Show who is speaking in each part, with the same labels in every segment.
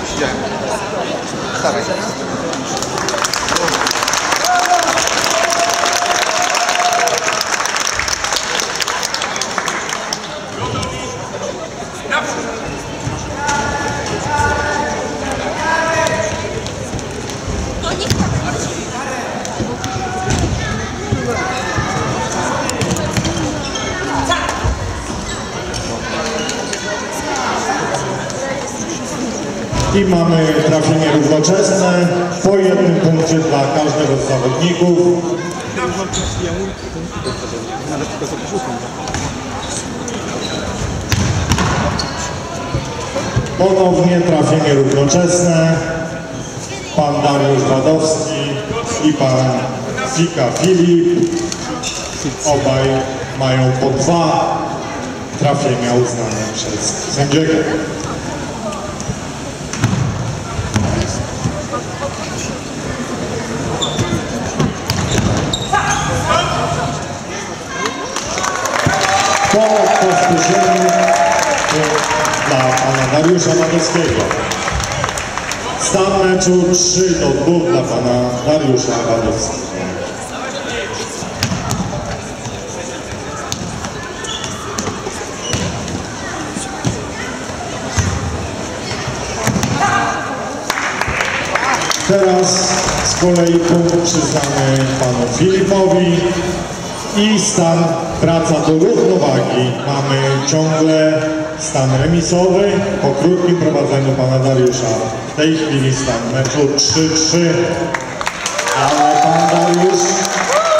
Speaker 1: Bisa yani. Tabii.
Speaker 2: I mamy trafienie równoczesne po jednym punkcie dla każdego z zawodników. Ponownie trafienie równoczesne. Pan Dariusz Wadowski i pan Zika Filip. Obaj mają po dwa trafienia uznane przez sędziego. Po powtórzeniu punkt dla pana Dariusza Wadowskiego. Stan meczu 3 do 2 dla pana Dariusza Wadowskiego. Teraz z kolei punkt panu Filipowi i stan wraca do równowagi. Mamy ciągle stan remisowy po krótkim prowadzeniu pana Dariusza. W tej chwili stan meczu 3-3, ale pan Dariusz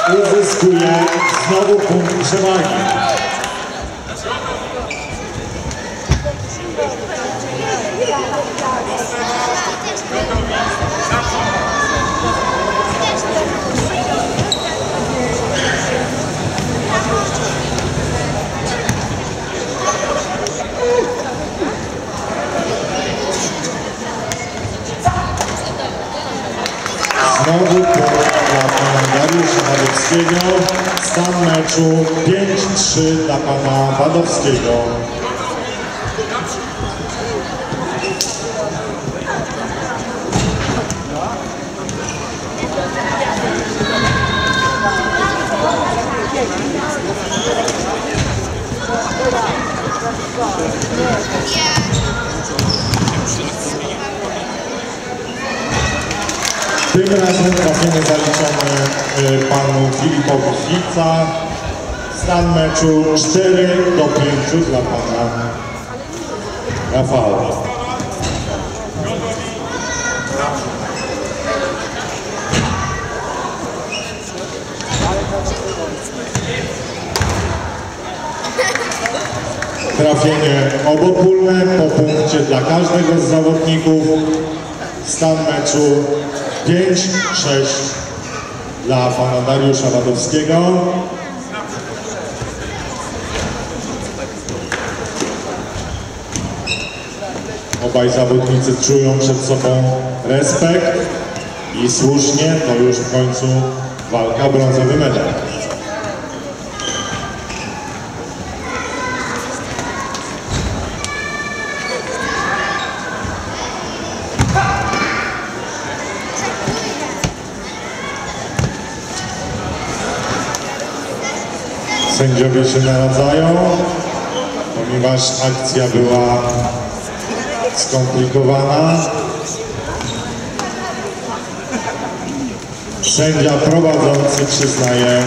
Speaker 2: uzyskuje znowu punkt przewagi. Pana Wadowskiego. Tym razem trafienie zaliczone y, panu Filipowi Fica. Stan meczu 4 do 5 dla pana Rafała. Trafienie obopólne po punkcie dla każdego z zawodników. Stan meczu 5-6 dla pana Dariusza Wadowskiego. Obaj zawodnicy czują przed sobą respekt i słusznie to już w końcu walka o brązowy medal. Sędziowie się naradzają, ponieważ akcja była skomplikowana. Sędzia prowadzący przyznaje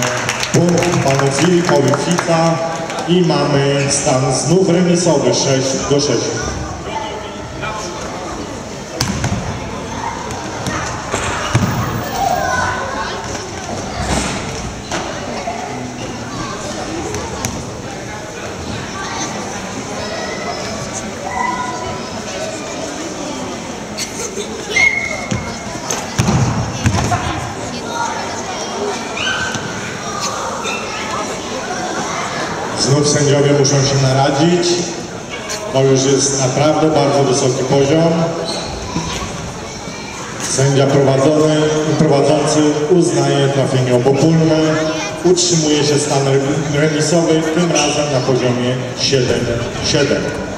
Speaker 2: punkt panu Filipowi Fita i mamy stan znów remisowy 6 do 6. Znów sędziowie muszą się naradzić. To już jest naprawdę bardzo wysoki poziom. Sędzia prowadzony, prowadzący uznaje trafienie obopólne. Utrzymuje się stan remisowy, tym razem na poziomie 7-7.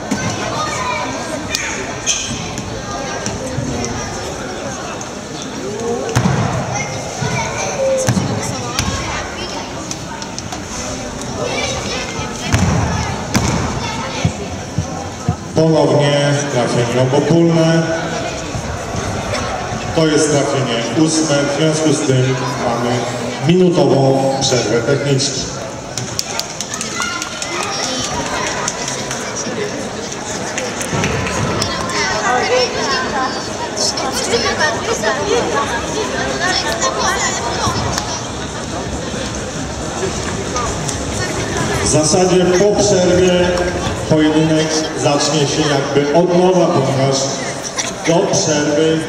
Speaker 2: Ponownie trafienie obopólne. To jest trafienie ósme, w związku z tym mamy minutową przerwę techniczną. W zasadzie po przerwie pojedynek zacznie się jakby od nowa, ponieważ do przerwy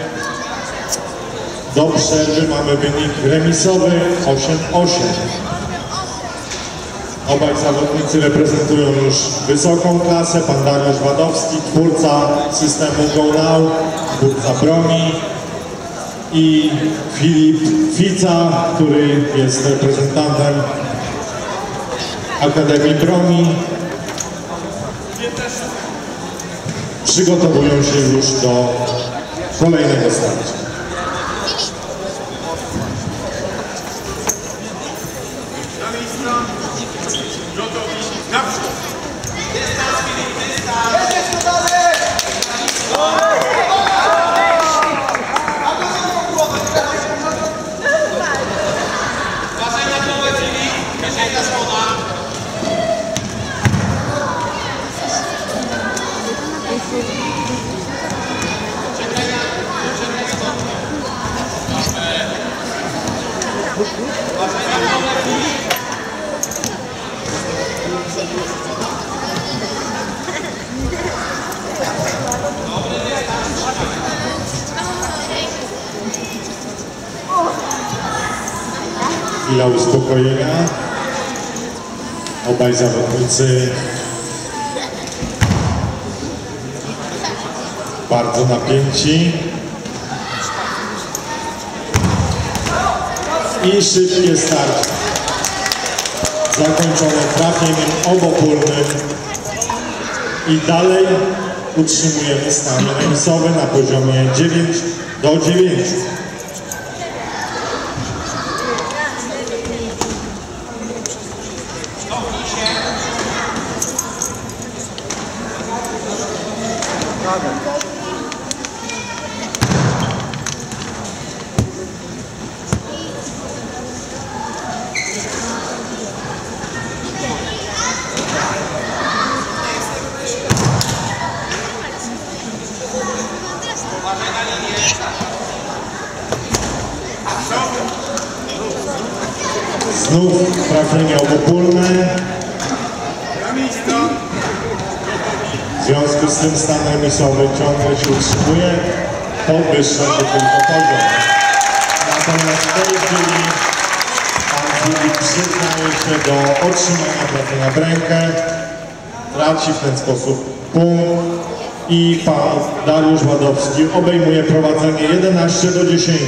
Speaker 2: do przerwy mamy wynik remisowy 8-8. Obaj zawodnicy reprezentują już wysoką klasę. Pan Dariusz Wadowski, twórca systemu Go Now, twórca broni i Filip Fica, który jest reprezentantem Akademii Broni. Przygotowują się już do kolejnego starcia. Chwila uspokojenia. Obaj zawodnicy bardzo napięci. I szybkie starcie. Zakończone trafieniem obopólnym. I dalej utrzymujemy stan remisowy na poziomie 9 do 9. Znów trafienie obopólne. W związku z tym stan remisowy ciągle się utrzymuje. Podwyższa się tylko poziom. Natomiast w tej chwili pan Filip przyznaje się do otrzymania trafienia w rękę. Traci w ten sposób punkt i pan Dariusz Ładowski obejmuje prowadzenie 11 do 10.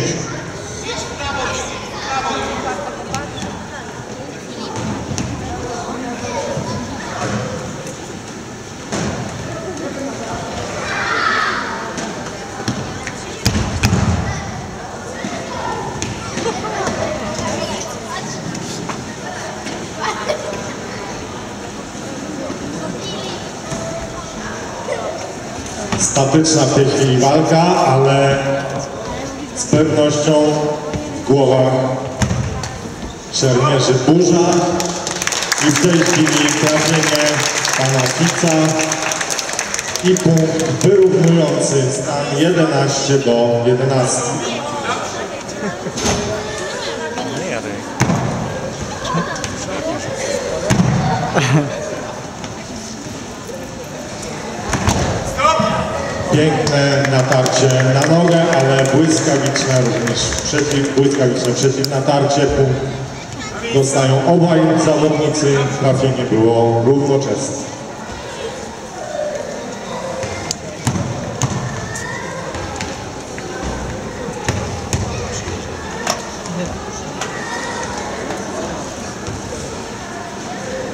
Speaker 2: statyczna w tej chwili walka, ale z pewnością w głowach szermierzy burza i w tej chwili trafienie pana Fica i punkt wyrównujący stan 11 do 11. Piękne natarcie na nogę, ale błyskawiczne również przeciw, błyskawiczne przeciw natarcie. Punkt dostają obaj zawodnicy. Trafienie było równoczesne.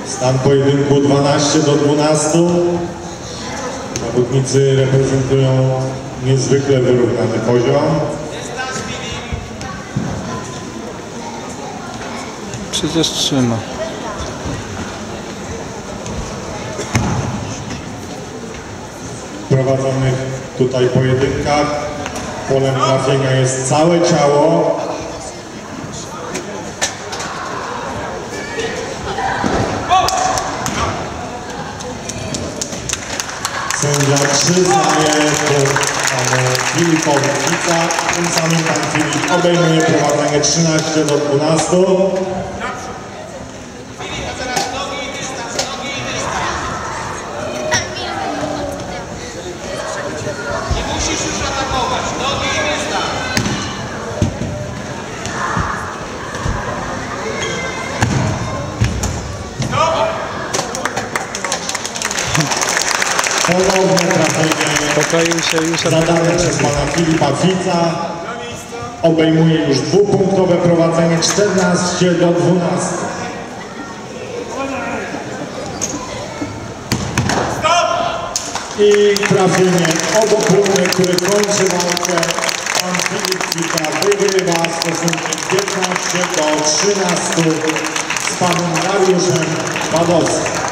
Speaker 2: Stan pojedynku 12 do 12. Zawodnicy reprezentują niezwykle wyrównany poziom.
Speaker 1: Przecież trzyma.
Speaker 2: prowadzonych tutaj pojedynkach. Polem trafienia jest całe ciało. Sędzia przyznaje panu Filipowi Fica. Tym samym pan Filip obejmuje prowadzenie 13 do 12. Ponowne trafienie
Speaker 1: Pokoił się już
Speaker 2: zadane przez pana Filipa Fica. Obejmuje już dwupunktowe prowadzenie 14 do 12. I trafienie obopólne, które kończy walkę. Pan Filip Fica wygrywa stosunkiem 15 do 13 z panem Dariuszem Wadowskim.